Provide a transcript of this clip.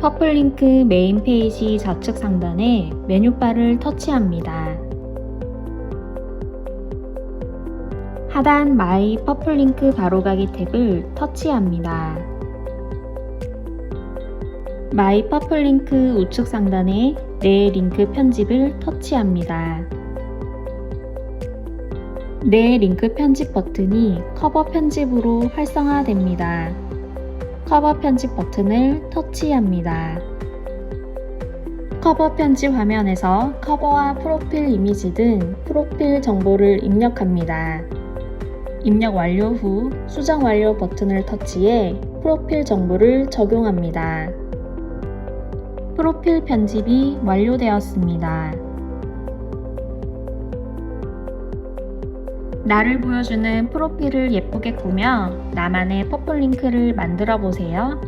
퍼플링크 메인 페이지 좌측 상단에 메뉴바를 터치합니다. 하단 마이 퍼플링크 바로가기 탭을 터치합니다. 마이 퍼플링크 우측 상단에 내 링크 편집을 터치합니다. 내 링크 편집 버튼이 커버 편집으로 활성화됩니다. 커버 편집 버튼을 터치합니다. 커버 편집 화면에서 커버와 프로필 이미지 등 프로필 정보를 입력합니다. 입력 완료 후 수정 완료 버튼을 터치해 프로필 정보를 적용합니다. 프로필 편집이 완료되었습니다. 나를 보여주는 프로필을 예쁘게 꾸며 나만의 퍼플 링크를 만들어 보세요.